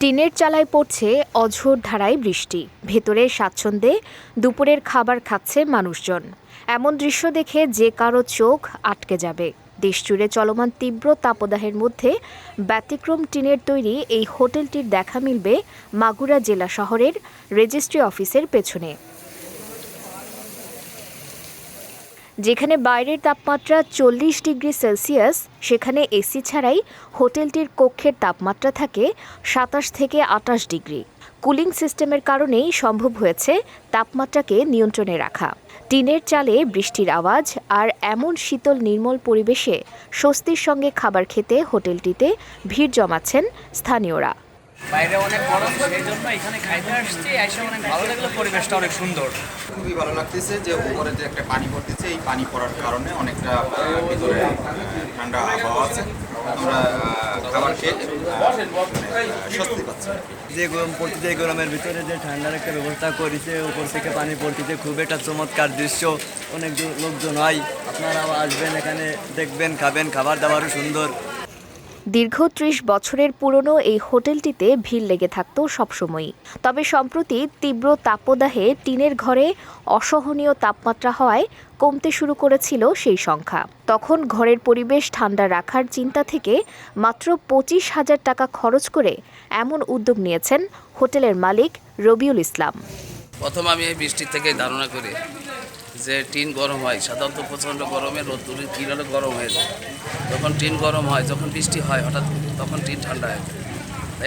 টিনের চালায় পড়ছে অঝোর ধারায় বৃষ্টি। ভেতরে স্বাচ্ছন্দ্যে দুপুরের খাবার খাচ্ছে মানুষজন। এমন দৃশ্য দেখে যে কারও চোখ আটকে যাবে। দেশজুড়ে চলমান তীব্র তাপদাহের মধ্যে ব্যতিক্রম টিনের তৈরি এই হোটেলটির দেখা মিলবে মাগুরা জেলা শহরের রেজিস্ট্রি অফিসের পেছনে। যেখানে বাইরের তাপমাত্রা চল্লিশ ডিগ্রি সেলসিয়াস, সেখানে এসি ছাড়াই হোটেলটির কক্ষের তাপমাত্রা থাকে সাতাশ থেকে আটাশ ডিগ্রি। কুলিং সিস্টেমের কারণেই সম্ভব হয়েছে তাপমাত্রাকে নিয়ন্ত্রণে রাখা। টিনের চালে বৃষ্টির আওয়াজ আর এমন শীতল নির্মল পরিবেশে স্বস্তির সঙ্গে খাবার খেতে হোটেলটিতে ভিড় জমাচ্ছেন স্থানীয়রা। বাইরে অনেক গরম সেই জন্য এখানে খাইতে আসছি এসে অনেক ভালো লাগল পরিবেশটা অনেক সুন্দর। খুবই ভালো লাগতেছে যে উপরে যে একটা পানি পড়তেছে এই পানি পড়ার কারণে অনেকটা ভিতরে ঠান্ডা আবহাওয়া আছে। আমরা খাবার খেয়ে স্বস্তি পাচ্ছি। যে গরম পড়তেছে এই গরমের ভিতরে যে ঠান্ডার একটা ব্যবস্থা করেছে উপর থেকে পানি পড়তেছে খুব একটা চমৎকার দৃশ্য। অনেক লোকজন হয়। আপনারাও আসবেন এখানে দেখবেন খাবেন খাবার দাবারও সুন্দর। দীর্ঘ ত্রিশ বছরের পুরনো এই হোটেলটিতে ভিড় লেগে থাকতো সবসময়ই। তবে সম্প্রতি তীব্র তাপদাহে টিনের ঘরে অসহনীয় তাপমাত্রা হওয়ায় কমতে শুরু করেছিল সেই সংখ্যা। তখন ঘরের পরিবেশ ঠান্ডা রাখার চিন্তা থেকে মাত্র পঁচিশ হাজার টাকা খরচ করে এমন উদ্যোগ নিয়েছেন হোটেলের মালিক রবিউল ইসলাম। প্রথম আমি এই বৃষ্টির থেকেই ধারণা করি যে টিন গরম হয়। সাধারণত প্রচণ্ড গরমে রোদ্দুরে কিরলে গরম হয়ে যায়। যখন টিন গরম হয়, যখন বৃষ্টি হয়, হঠাৎ তখন টিন ঠান্ডা হয়ে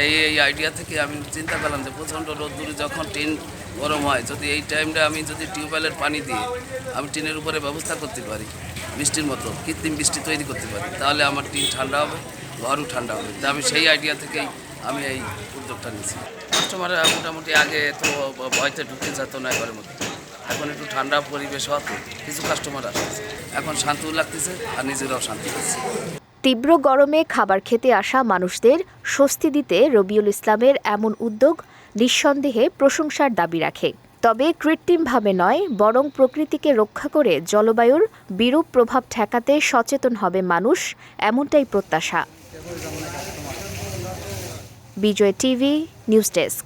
এই এই আইডিয়া থেকে আমি চিন্তা করলাম যে প্রচণ্ড রোদ্দুরে যখন টিন গরম হয়, যদি এই টাইমটা আমি যদি টিউবওয়েলের পানি দিয়ে আমি টিনের উপরে ব্যবস্থা করতে পারি, বৃষ্টির মতো, কৃত্রিম বৃষ্টি তৈরি করতে পারি, তাহলে আমার টিন ঠান্ডা হবে, ঘরও ঠান্ডা হবে। তা আমি সেই আইডিয়া থেকেই আমি এই উদ্যোগটা নিয়েছি। কাস্টমাররা মোটামুটি আগে তো ভয়তে ঢুকতে যেত না ঘরের মধ্যে এখন একটু ঠান্ডা পরিবেশ হওয়াতে কিছু কাস্টমার আসছে এখন শান্তিও লাগতেছে আর নিজেরাও শান্তি পাচ্ছে। তীব্র গরমে খাবার খেতে আসা মানুষদের স্বস্তি দিতে রবিউল ইসলামের এমন উদ্যোগ নিঃসন্দেহে প্রশংসার দাবি রাখে। তবে কৃত্রিমভাবে নয়, বরং প্রকৃতিকে রক্ষা করে জলবায়ুর বিরূপ প্রভাব ঠেকাতে সচেতন হবে মানুষ এমনটাই প্রত্যাশা। Bijoy TV, news desk.